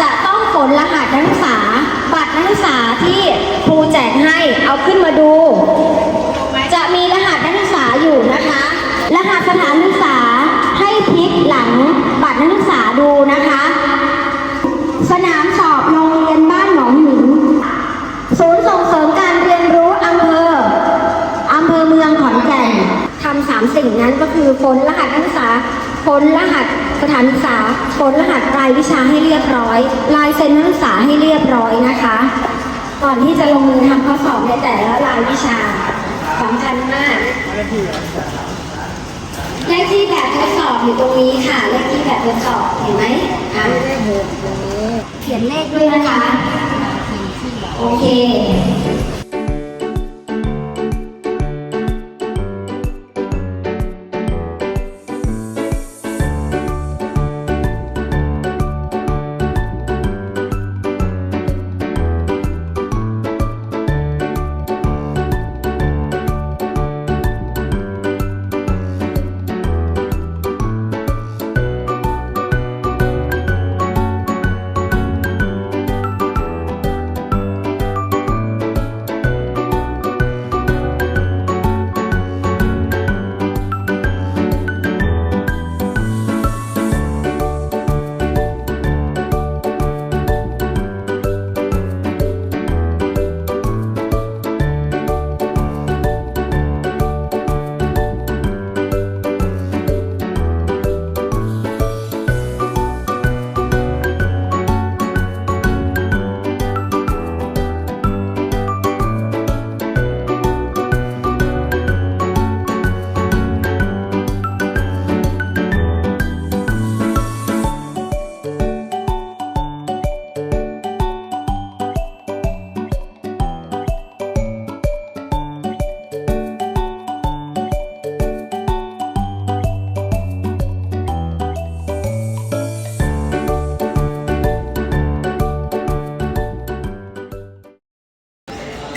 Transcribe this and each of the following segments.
จะต้องฝนรหัสนักศึกษา บัตรนักศึกษาที่ครูแจกให้เอาขึ้นมาดู จะมีรหัสนักศึกษาอยู่นะคะ รหัสสถานศึกษาให้พลิกหลังบัตรนักศึกษาดูนะคะ สนามสอบโรงเรียนบ้านหนองหินศูนย์ส่งเสริมการเรียนรู้อำเภออำเภอเมืองขอนแก่นทำสามสิ่งนั้นก็คือฝนรหัสนักศึกษาฝนรหัส สถานศึกษาฝนรหัสรายวิชาให้เรียบร้อย ลายเซ็นนักศึกษาให้เรียบร้อยนะคะ ก่อนที่จะลงมือทำข้อสอบในแต่ละรายวิชาสำคัญมากเลขที่แบบทดสอบอยู่ตรงนี้ค่ะ เลขที่แบบทดสอบเห็นไหมอะเขียนเลขด้วยนะคะ โอเค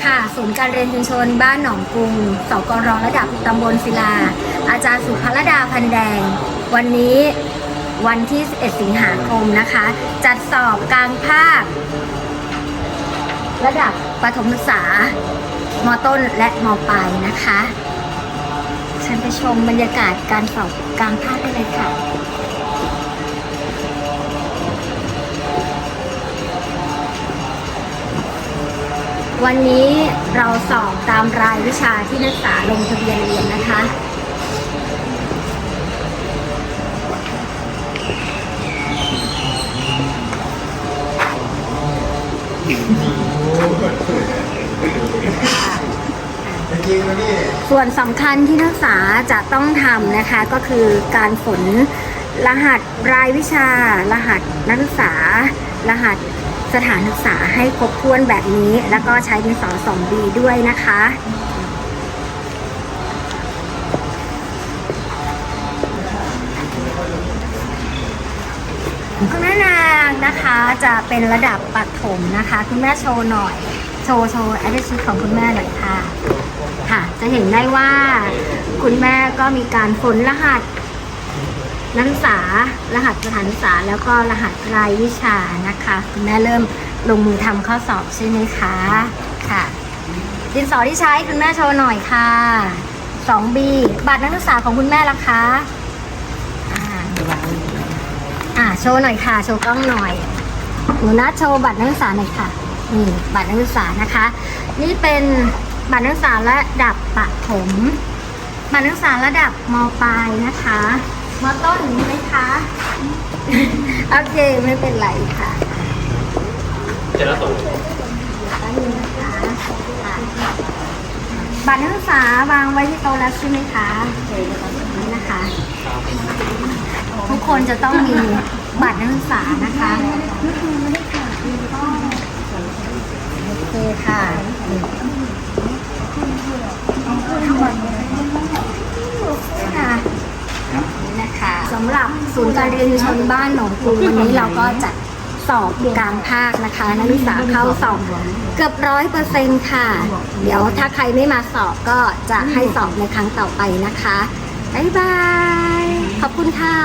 ค่ะ ศูนย์การเรียนชุมชน บ้านหนองกรุงสกรระดับตำบลศิลา อาจารย์สุภรดาพันแดง วันนี้วันที่ 11 สิงหาคมนะคะ จัดสอบกลางภาค ระดับประถมศึกษามต้นและมปลายนะคะเชิญไปชมบรรยากาศการสอบกลางภาคได้เลยค่ะ วันนี้เราสอบตามรายวิชาที่นักศึกษาลงทะเบียนเรียนนะคะ ส่วนสำคัญที่นักศึกษาจะต้องทำนะคะก็คือการฝน รหัสรายวิชา รหัสนักศึกษา รหัสสถานศึกษาให้ครบถ้วนแบบนี้ แล้วก็ใช้ดินสอ 2B ด้วยนะคะ คุณแม่นางนะคะจะเป็นระดับปัถมนะคะ คุณแม่โชว์หน่อย โชว์โชว์แอดชิตของคุณแม่หน่อยค่ะ ค่ะ จะเห็นได้ว่า คุณแม่ก็มีการฝนรหัส นักศึกษารหัสสถานศึกษาแล้วก็รหัสรายวิชานะคะคุณแม่เริ่มลงมือทำข้อสอบใช่ไหมคะค่ะดินสอที่ใช้คุณแม่โชว์หน่อยค่ะ 2B บัตรนักศึกษาของคุณแม่ละคะอ่าอ่าโชว์หน่อยค่ะ โชว์กล้องหน่อยหนูนัดโชว์บัตรนักศึกษาหน่อยค่ะนี่บัตรนักศึกษานะคะ นี่เป็นบัตรนักศึกษาระดับประถมบัตรนักศึกษาระดับมปลายนะคะ มต้นมีไหมคะ โอเคไม่เป็นไรค่ะเจแล้วส่งแป๊บนึงนะคะค่ะบัตรนักศึกษาวางไว้ที่โต๊ะแล้วใช่ไหมคะนี่นะคะ ทุกคนจะต้องมีบัตรนักศึกษานะคะโอเคค่ะค่ะนี่นะคะ สำหรับศูนย์การเรียนชนบ้านหนองกรุงวันนี้เราก็จัดสอบกลางภาคนะคะ นักศึกษาเข้าสอบเกือบร้อยเปอร์เซ็นต์ค่ะ เดี๋ยวถ้าใครไม่มาสอบก็จะให้สอบในครั้งต่อไปนะคะ บ๊ายบาย ขอบคุณค่ะ